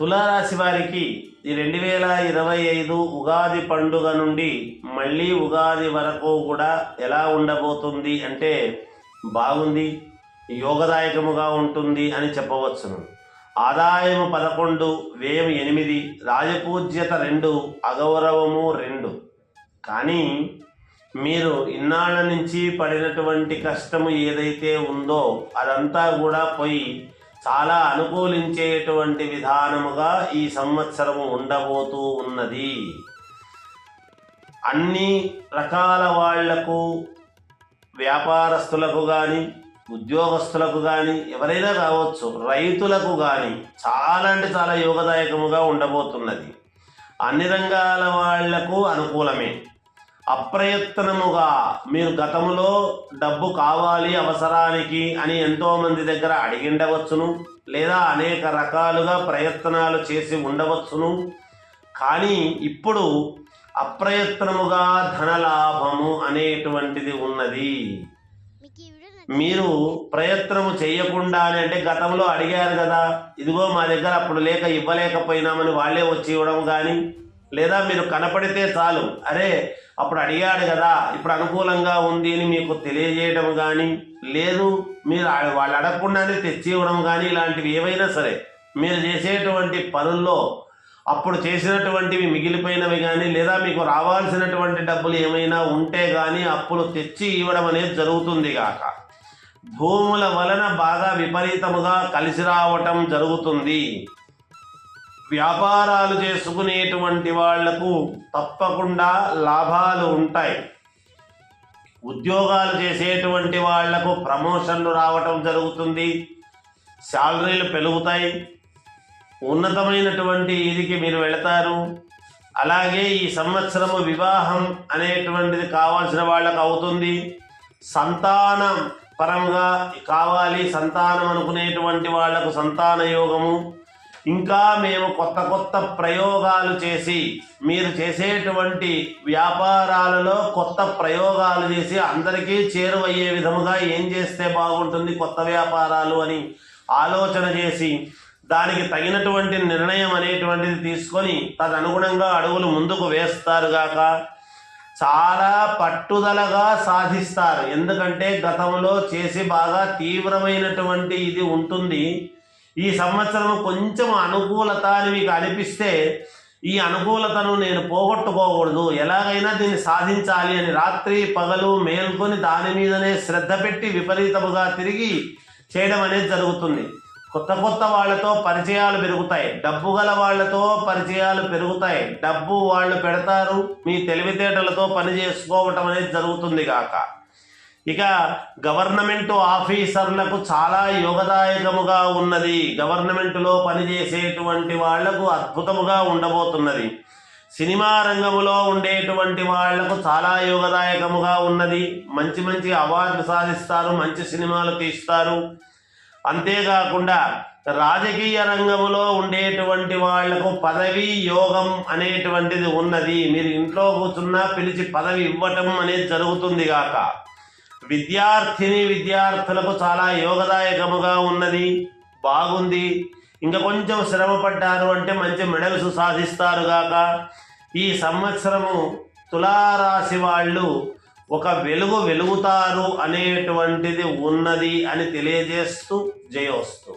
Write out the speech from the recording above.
తులారాశి వారికి ఈ రెండు వేల ఇరవై ఐదు ఉగాది పండుగ నుండి మళ్ళీ ఉగాది వరకు కూడా ఎలా ఉండబోతుంది అంటే బాగుంది యోగదాయకముగా ఉంటుంది అని చెప్పవచ్చును. ఆదాయము పదకొండు వ్యయం ఎనిమిది రాజపూజ్యత రెండు అగౌరవము రెండు. కానీ మీరు ఇన్నాళ్ళ నుంచి పడినటువంటి కష్టము ఏదైతే ఉందో అదంతా కూడా పోయి చాలా అనుకూలించేటువంటి విధానముగా ఈ సంవత్సరము ఉండబోతూ ఉన్నది. అన్ని రకాల వాళ్ళకు వ్యాపారస్తులకు కానీ ఉద్యోగస్తులకు కానీ ఎవరైనా కావచ్చు రైతులకు కానీ చాలా అంటే చాలా యోగదాయకముగా ఉండబోతున్నది. అన్ని రంగాల వాళ్ళకు అనుకూలమే. అప్రయత్నముగా మీరు గతంలో డబ్బు కావాలి అవసరానికి అని ఎంతోమంది దగ్గర అడిగిండవచ్చును లేదా అనేక రకాలుగా ప్రయత్నాలు చేసి ఉండవచ్చును. కానీ ఇప్పుడు అప్రయత్నముగా ధనలాభము అనేటువంటిది ఉన్నది. మీరు ప్రయత్నము చేయకుండానే అంటే గతంలో అడిగారు కదా ఇదిగో మా దగ్గర అప్పుడు లేక ఇవ్వలేకపోయినామని వాళ్ళే వచ్చి ఇవ్వడం కానీ లేదా మీరు కనపడితే చాలు. అరే అప్పుడు అడిగాడు కదా ఇప్పుడు అనుకూలంగా ఉంది అని మీకు తెలియజేయడం కానీ లేదు మీరు వాళ్ళు అడగకుండానే తెచ్చి ఇవ్వడం కానీ ఇలాంటివి ఏవైనా సరే మీరు చేసేటువంటి పనుల్లో అప్పుడు చేసినటువంటివి మిగిలిపోయినవి కానీ లేదా మీకు రావాల్సినటువంటి డబ్బులు ఏమైనా ఉంటే కానీ అప్పులు తెచ్చి ఇవ్వడం అనేది జరుగుతుంది గాక. భూముల వలన బాగా విపరీతముగా కలిసి రావటం జరుగుతుంది. వ్యాపారాలు చేసుకునేటువంటి వాళ్ళకు తప్పకుండా లాభాలు ఉంటాయి. ఉద్యోగాలు చేసేటువంటి వాళ్ళకు ప్రమోషన్లు రావటం జరుగుతుంది. శాలరీలు పెరుగుతాయి. ఉన్నతమైనటువంటి ఇదికి మీరు వెళతారు. అలాగే ఈ సంవత్సరము వివాహం అనేటువంటిది కావాల్సిన వాళ్ళకు అవుతుంది. సంతానం పరంగా కావాలి. సంతానం అనుకునేటువంటి వాళ్ళకు సంతాన యోగము. ఇంకా మేము కొత్త కొత్త ప్రయోగాలు చేసి మీరు చేసేటువంటి వ్యాపారాలలో కొత్త ప్రయోగాలు చేసి అందరికీ చేరువయ్యే విధముగా ఏం చేస్తే బాగుంటుంది కొత్త వ్యాపారాలు అని ఆలోచన చేసి దానికి తగినటువంటి నిర్ణయం అనేటువంటిది తీసుకొని తదనుగుణంగా అడుగులు ముందుకు వేస్తారుగాక చాలా పట్టుదలగా సాధిస్తారు. ఎందుకంటే గతంలో చేసి బాగా తీవ్రమైనటువంటి ఇది ఉంటుంది. ఈ సంవత్సరం కొంచెం అనుకూలత అని మీకు అనిపిస్తే ఈ అనుకూలతను నేను పోగొట్టుకోకూడదు. ఎలాగైనా దీన్ని సాధించాలి అని రాత్రి పగలు మేల్కొని దాని మీదనే శ్రద్ధ పెట్టి విపరీతముగా తిరిగి చేయడం అనేది జరుగుతుంది. కొత్త కొత్త వాళ్ళతో పరిచయాలు పెరుగుతాయి. డబ్బు గల వాళ్ళతో పరిచయాలు పెరుగుతాయి. డబ్బు వాళ్ళు పెడతారు. మీ తెలివితేటలతో పని చేసుకోవటం అనేది జరుగుతుంది కాక ఇక గవర్నమెంట్ ఆఫీసర్లకు చాలా యోగదాయకముగా ఉన్నది. గవర్నమెంట్లో పనిచేసేటువంటి వాళ్ళకు అద్భుతముగా ఉండబోతున్నది. సినిమా రంగములో ఉండేటువంటి వాళ్ళకు చాలా యోగదాయకముగా ఉన్నది. మంచి మంచి అవార్డులు సాధిస్తారు మంచి సినిమాలు తీస్తారు. అంతేకాకుండా రాజకీయ రంగంలో ఉండేటువంటి వాళ్ళకు పదవి యోగం అనేటువంటిది ఉన్నది. మీరు ఇంట్లో కూర్చున్నా పిలిచి పదవి ఇవ్వటం అనేది జరుగుతుంది గాక. విద్యార్థిని విద్యార్థులకు చాలా యోగదాయకముగా ఉన్నది బాగుంది. ఇంకా కొంచెం శ్రమ పడ్డారు అంటే మంచి మెడల్స్ సాధిస్తారు గాక. ఈ సంవత్సరము తులారాశి వాళ్ళు ఒక వెలుగు వెలుగుతారు అనేటువంటిది ఉన్నది అని తెలియజేస్తూ జయోస్తూ.